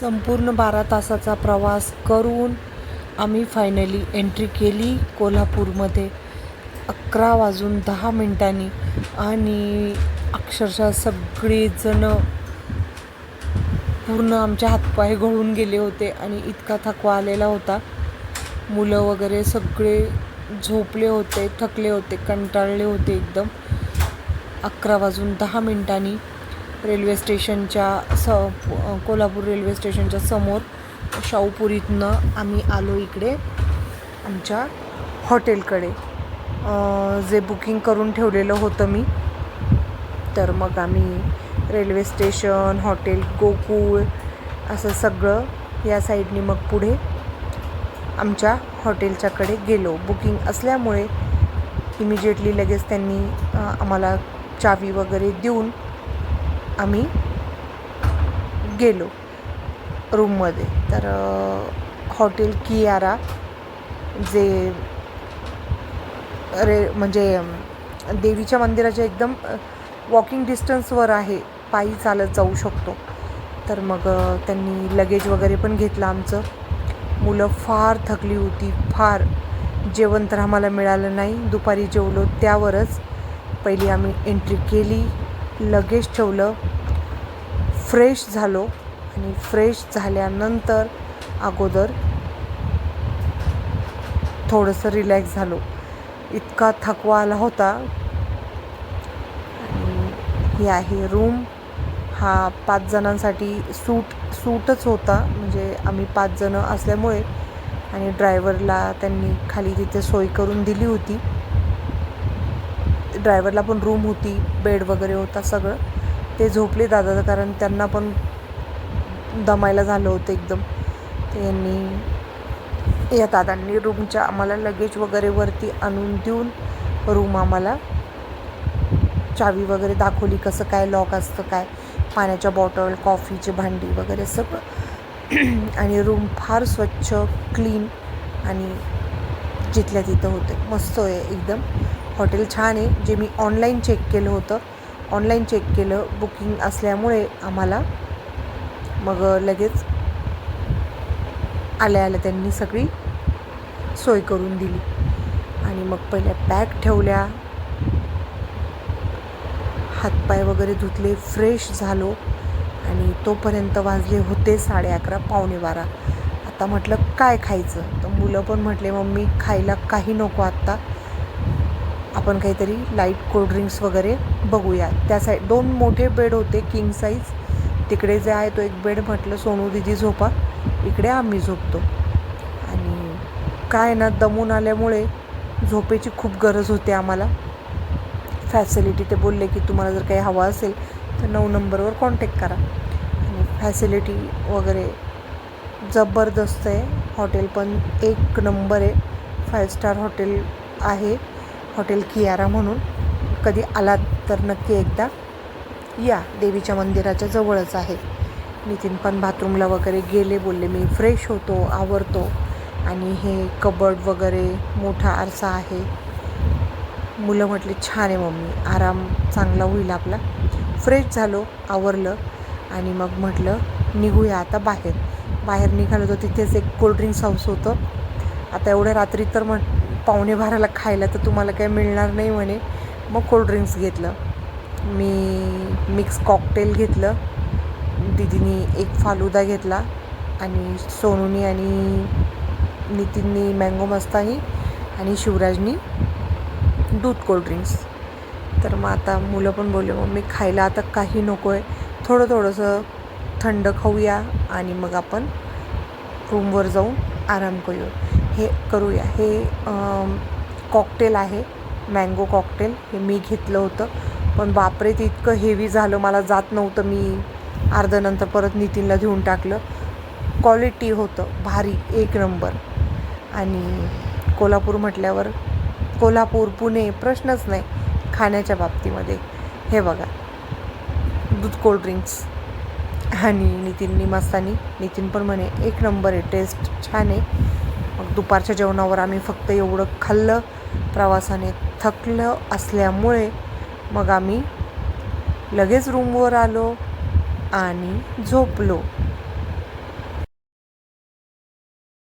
संपूर्ण बारा तासाचा प्रवास करून आम्ही फायनली एंट्री केली कोल्हापूरमध्ये. अकरा वाजून दहा मिनटांनी आणि अक्षरशः सगळेजणं पूर्ण आमचे हातपाय गळून गेले होते आणि इतका थकवा आलेला होता. मुलं वगैरे सगळे झोपले होते थकले होते कंटाळले होते एकदम. अकरा वाजून दहा मिनटांनी रेल्वे स्टेशनच्या स कोल्हापूर रेल्वे स्टेशनच्या समोर शाहूपुरीतनं आम्ही आलो इकडे आमच्या हॉटेलकडे. जे बुकिंग करून ठेवलेलं होतं मी. तर मग आम्ही रेल्वे स्टेशन हॉटेल गोकुळ असं सगळं या साईडनी मग पुढे आमच्या हॉटेलच्याकडे गेलो. बुकिंग असल्यामुळे इमिजिएटली लगेच त्यांनी आम्हाला चावी वगैरे देऊन आम्ही गेलो रूममध्ये. तर हॉटेल कियारा जे रे म्हणजे देवीच्या मंदिराच्या एकदम वॉकिंग डिस्टन्सवर आहे. पायी चालत जाऊ शकतो. तर मग त्यांनी लगेज वगैरे पण घेतलं आमचं. मुलं फार थकली होती. फार जेवण तर आम्हाला मिळालं नाही. दुपारी जेवलो त्यावरच. पहिली आम्ही एंट्री केली. लगेज ठेवलं. फ्रेश झालो आणि फ्रेश झाल्यानंतर अगोदर थोडंसं रिलॅक्स झालो. इतका थकवा आला होता. ही आहे रूम. हा पाच जणांसाठी सूट सूटच होता. म्हणजे आम्ही पाच जणं असल्यामुळे आणि ड्रायव्हरला त्यांनी खाली तिथे सोय करून दिली होती. ड्रायव्हरला पण रूम होती बेड वगैरे होता सगळं. ते झोपले दादा कारण त्यांना पण दमायला झालं होतं एकदम. ते यांनी या दादांनी रूमच्या आम्हाला लगेज वगैरे वरती आणून देऊन रूम आम्हाला चावी वगैरे दाखवली कसं काय लॉक असतं काय पाण्याच्या बॉटल कॉफीची भांडी वगैरे सगळं. आणि रूम फार स्वच्छ क्लीन आणि जिथल्या तिथं होते. मस्त आहे एकदम. हॉटेल छान आहे जे मी ऑनलाईन चेक केलं होतं. ऑनलाईन चेक केलं बुकिंग असल्यामुळे आम्हाला मग लगेच आल्या आल्या त्यांनी सगळी सोय करून दिली. आणि मग पहिल्या बॅग ठेवल्या. हातपाय वगैरे धुतले फ्रेश झालो. आणि तोपर्यंत वाजले होते साडे अकरा पावणे बारा. आता म्हटलं काय खायचं? तर मुलं पण म्हटले मम्मी खायला काही नको आत्ता. आपण काहीतरी लाइट कोल्ड्रिंक्स वगैरे बघूया. त्या साईड दोन मोठे बेड होते किंग साईज तिकडे जे आहे तो एक बेड म्हटलं सोनू दिदी झोपा. इकडे आम्ही झोपतो. आणि काय ना दमून आल्यामुळे झोपेची खूप गरज होते आम्हाला. फॅसिलिटी ते बोलले की तुम्हाला जर काही हवं असेल तर नऊ नंबरवर कॉन्टॅक्ट करा. आणि फॅसिलिटी वगैरे जबरदस्त आहे. हॉटेल पण एक नंबर आहे. फाईव्ह स्टार हॉटेल आहे. हॉटेल कियारा म्हणून कधी आलात तर नक्की एकदा या. देवीच्या मंदिराच्या जवळच आहे. नितीन पण बाथरूमला वगैरे गेले बोलले मी फ्रेश होतो आवरतो. आणि हे कबड वगैरे मोठा आरसा आहे. मुलं म्हटले छान आहे मम्मी आराम चांगला होईल आपला. फ्रेश झालो आवरलं. आणि मग म्हटलं निघूया आता बाहेर. बाहेर निघालो तर तिथेच एक कोल्ड्रिंक्स हाऊस होतं. आता एवढ्या रात्री तर म्हट पावणे बाराला खायला तर तुम्हाला काही मिळणार नाही म्हणे. मग कोल्ड्रिंक्स घेतलं. मी मिक्स कॉकटेल घेतलं. दिदीनी एक फालुदा घेतला. आणि सोनूनी आणि नितीननी मँगो मस्तानी आणि शिवराजनी दूध कोल्ड्रिंक्स तर मग आता मुलं पण बोलले मग मी खायला आता काही नको आहे. थोडं थोडंसं थंड खाऊया आणि मग आपण रूमवर जाऊन आराम करूया. हे करूया. हे कॉकटेल आहे मँगो कॉकटेल हे मी घेतलं होतं. पण बापरे ते इतकं हेवी झालं. मला जात नव्हतं. मी अर्ध्या नंतर परत नितीनला घेऊन टाकलं. क्वालिटी होतं. भारी. एक नंबर आणि कोल्हापूर म्हटल्यावर कोल्हापूर पुणे प्रश्नच नाही. खाण्याच्या बाबतीमध्ये. हे बघा. दूध कोल्ड्रिंक्स आणि नितीननी मस्तानी. नितीन पण म्हणे एक नंबर आहे. टेस्ट छान आहे. मग दुपारच्या जेवणावर आम्ही फक्त एवढं खाल्लं प्रवासाने थकलं असल्यामुळे मग आम्ही लगेच रूमवर आलो आणि झोपलो.